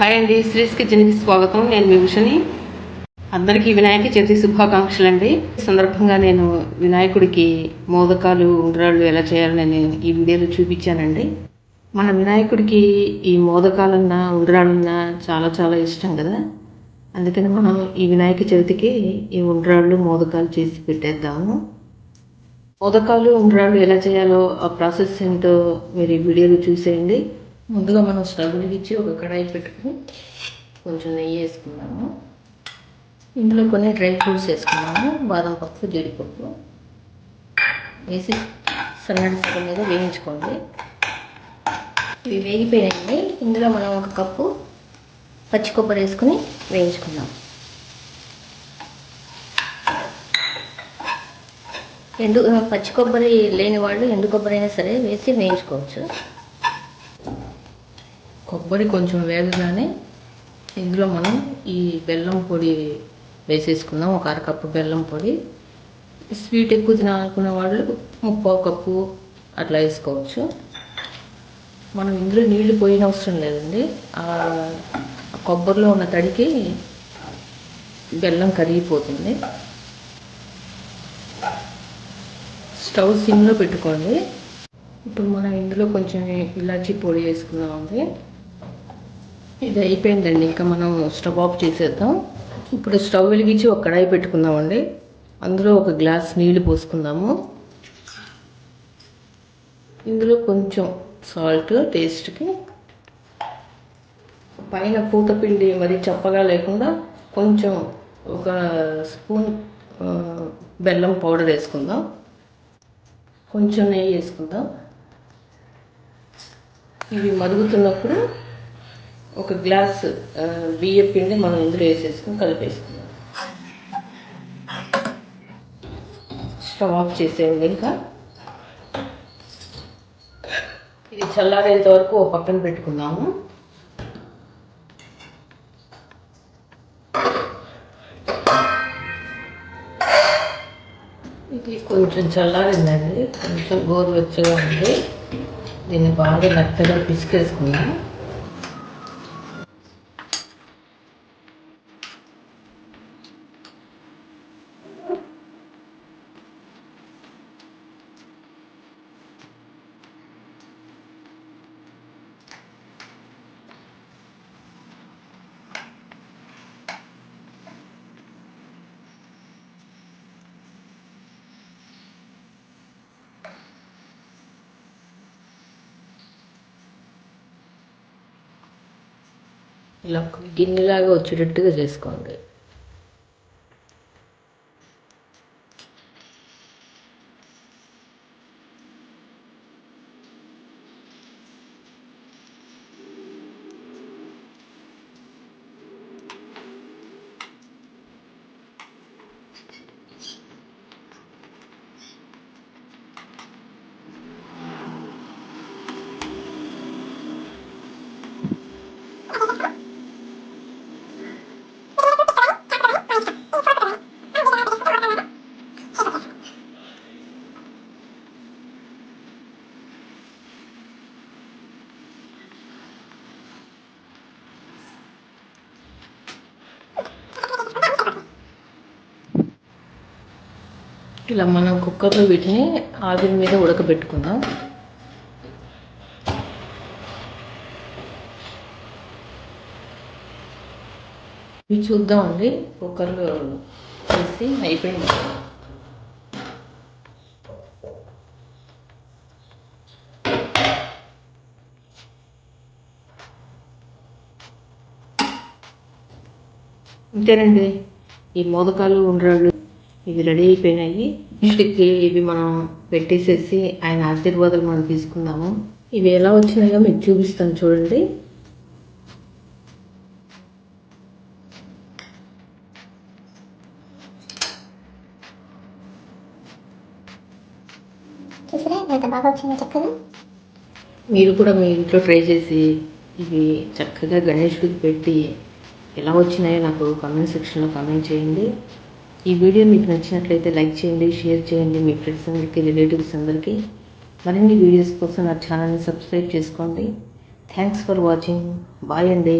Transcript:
Hi అండి శ్రీస్ కిచెన్కి స్వాగతం. నేను విభూషణి అందరికీ వినాయక చవితి శుభాకాంక్షలు అండి ఈ సందర్భంగా నేను వినాయకుడికి మోదకాలు ఉంగరాలు ఎలా చేయాలని నేను ఈ వీడియోలో చూపించానండి. మన వినాయకుడికి ఈ మోదకాలన్నా ఉండ్రాళ్ళన్నా చాలా చాలా ఇష్టం కదా. అందుకని మనం ఈ వినాయక చవితికి ఈ ఉంగరాళ్ళు మోదకాలు చేసి పెట్టేద్దాము. మోదకాలు ఉంగరాలు ఎలా చేయాలో ఆ ప్రాసెస్ ఏంటో మీరు ఈ వీడియోలో చూసేయండి. ముందుగా మనం స్టవ్ ఇచ్చి ఒక కడాయి పెట్టుకుని కొంచెం నెయ్యి వేసుకున్నాము. ఇందులో కొన్ని డ్రై ఫ్రూట్స్ వేసుకున్నాము. బాదం పప్పు జీడిపప్పు వేసి సన్నడి స్టవ్ మీద వేయించుకోండి. ఇవి వేగిపోయినాయండి. ఇందులో మనం ఒక కప్పు పచ్చి కొబ్బరి వేసుకుని వేయించుకుందాం. ఎండు పచ్చి కొబ్బరి లేని వాళ్ళు ఎండు కొబ్బరి అయినా సరే వేసి వేయించుకోవచ్చు. కొబ్బరి కొంచెం వేగగానే ఇందులో మనం ఈ బెల్లం పొడి వేసేసుకుందాం. ఒక అరకప్పు బెల్లం పొడి. స్వీట్ ఎక్కువ తినాలనుకునే వాళ్ళు ముప్పో కప్పు అట్లా వేసుకోవచ్చు. మనం ఇందులో నీళ్ళు పోయిన అవసరం లేదండి. ఆ కొబ్బరిలో ఉన్న తడికి బెల్లం కరిగిపోతుంది. స్టవ్ సిమ్లో పెట్టుకోండి. ఇప్పుడు మనం ఇందులో కొంచెం ఇలాచీ పొడి వేసుకుందాం అండి ఇది అయిపోయిందండి ఇంకా మనం స్టవ్ ఆఫ్ చేసేద్దాం. ఇప్పుడు స్టవ్ వెలిగించి ఒక కడాయి పెట్టుకుందామండి. అందులో ఒక గ్లాస్ నీళ్ళు పోసుకుందాము. ఇందులో కొంచెం సాల్ట్ టేస్ట్కి. పైన పూతపిండి మరి చప్పగా లేకుండా కొంచెం ఒక స్పూన్ బెల్లం పౌడర్ వేసుకుందాం. కొంచెం నెయ్యి వేసుకుందాం. ఇవి మరుగుతున్నప్పుడు ఒక గ్లాస్ బియ్య పిండి మనం ఇందులో వేసేసుకుని కలిపేసుకుందాం. స్టవ్ ఆఫ్ చేసేయండి ఇంకా. ఇది చల్లారేంత వరకు ఒక పక్కన పెట్టుకుందాము. ఇది కొంచెం చల్లారిందండి. కొంచెం గోరువెచ్చగా ఉంది. దీన్ని బాగా మెత్తగా పిసికేసుకుందాం. ఇలా గిన్నెలాగా వచ్చేటట్టుగా చేసుకోండి. ఇలా మనం కుక్కర్లో వీటిని ఆవిరి మీద ఉడకబెట్టుకుందాం. ఇవి చూద్దామండి కుక్కర్లో వేసి అయిపోయింది. అంతేనండి ఈ మోదకాలు ఉండ్రాళ్ళు ఇవి రెడీ అయిపోయినాయి ఇంటికి ఇవి మనం పెట్టేసేసి ఆయన ఆశీర్వాదాలు మనం తీసుకుందాము. ఇవి ఎలా వచ్చినాయో మీకు చూపిస్తాను చూడండి. మీరు కూడా మీ ఇంట్లో ట్రై చేసి ఇవి చక్కగా గణేషుడికి పెట్టి ఎలా వచ్చినాయో నాకు కామెంట్ సెక్షన్లో కామెంట్ చేయండి. ఈ వీడియో మీకు నచ్చినట్లయితే లైక్ చేయండి షేర్ చేయండి. మీ ఫ్రెండ్స్ అందరికీ రిలేటివ్స్ అందరికీ మరిన్ని వీడియోస్ కోసం నా ఛానల్ని సబ్స్క్రైబ్ చేసుకోండి. థ్యాంక్స్ ఫర్ వాచింగ్ బాయ్ అండి.